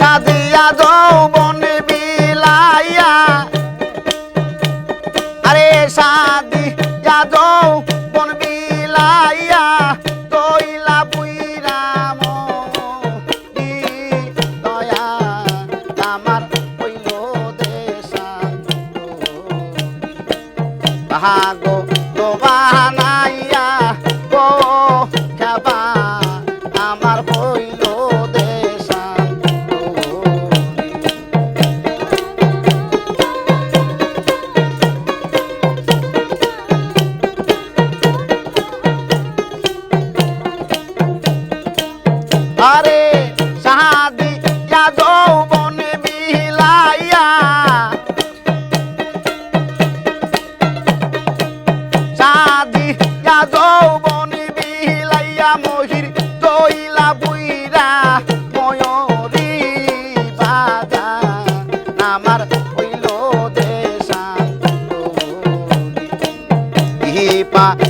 সাদিয়া যৌবন বিলাইয়া। আরে সাদিয়া যৌবন বিলাইয়া তৈলা পুইরা দয়া। আমার হইল দেশান্তরি। ভাগো দেশান্তরি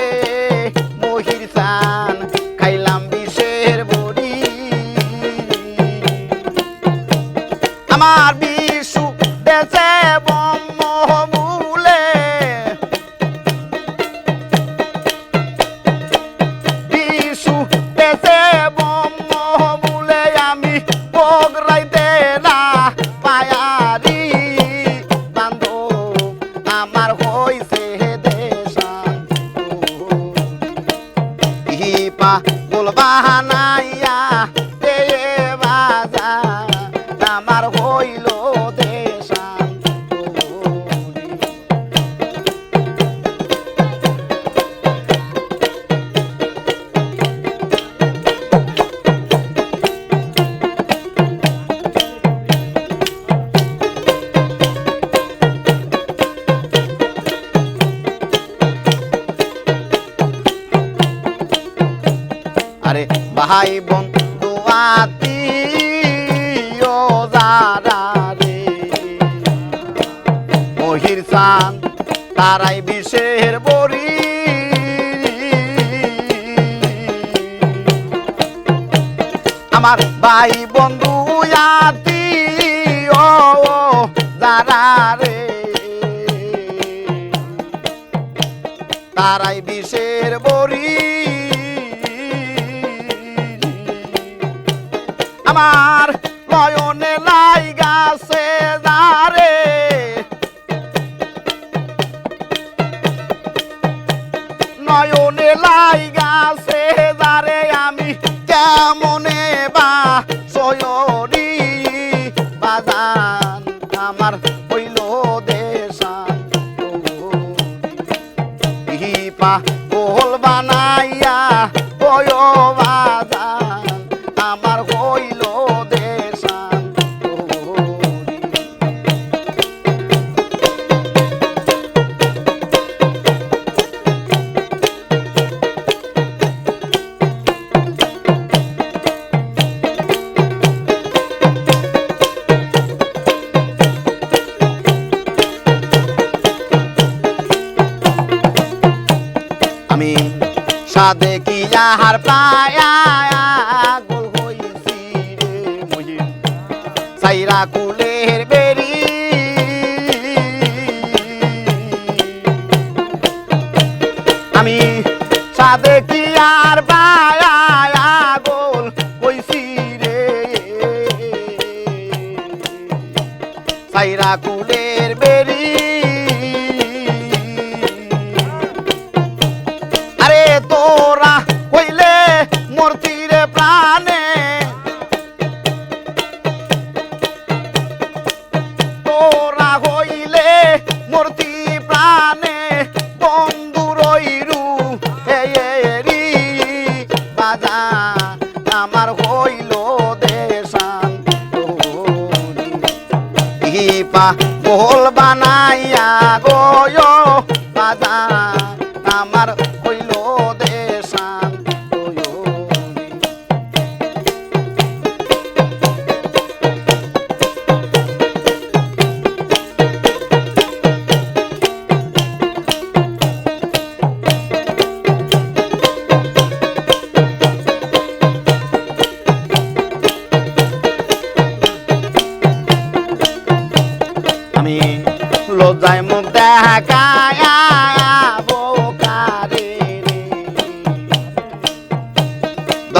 哎呀。ভাই বন্ধু আত্মীয় যারা রে? মহির চান তারাই বিষের বড়ি। আমার ভাই বন্ধু আত্মীয় যারা রে? তারাই বিষের বড়ি। আমার নয়নে লাই গাছে দারে নয়নে লাই গাছে দারে আমি কেমনে বা সয়রি বাজান আমার হইল দেশান। ইপা গোল বানাইয়া সাদে কি যাহার পায়া? গোল হইছি সাইরা কুলের বেরি। আমি সাদে কি আর গোল হইছি রে। সাইরা কুলের বেরি।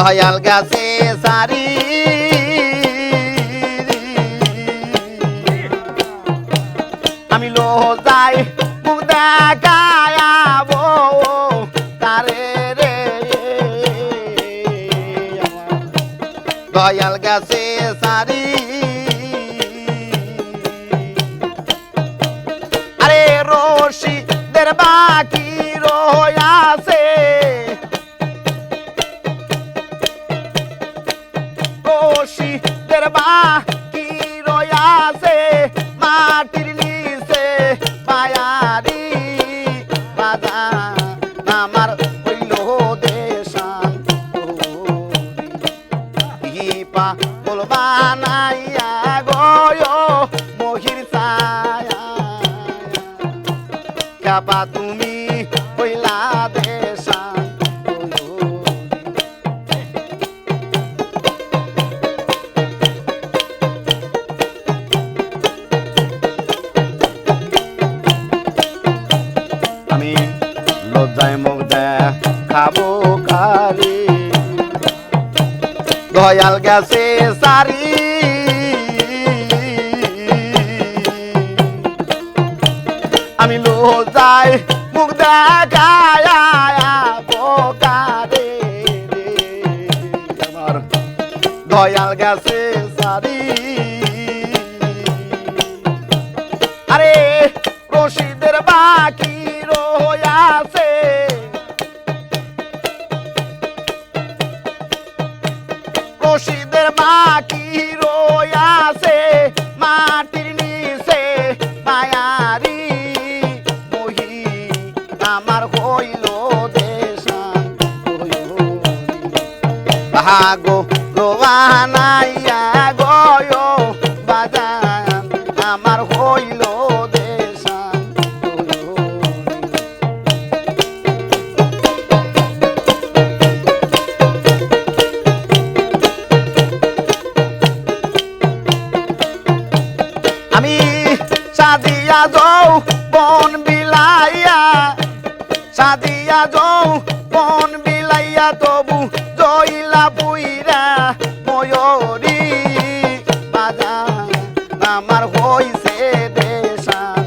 দয়াল গাছে সারি। আমি লো যাই তারে দয়াল গাছে সারি। আরে রশি দের বাকি রয়াছে কাবা তুমি হইলা দেশান আমি লজ্জায় মুখ খাব কারি দয়াল গেছে সারি লজ্জায় মুখ দেখায়া বোকারে আমার দয়াল গেছে সারি। আরে রশিদের বাকি ভাগো রোয়ানাইয়া গয় বাজান আমার হইল দেশান আমি সাদিয়া যাও, বন বিলাইয়া। সাদিয়া যাও, বন বিলাইয়া তবু জইলা বুইরা ময়ূরী বাজা আমার হইছে দেশান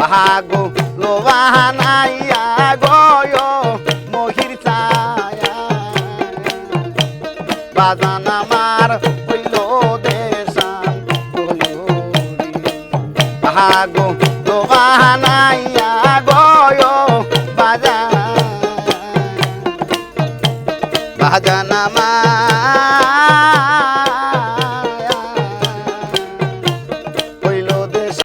ভাগো লোহানাইয়া গয় মহির ছায়া। বাজান আমার হইল দেশান ভাগো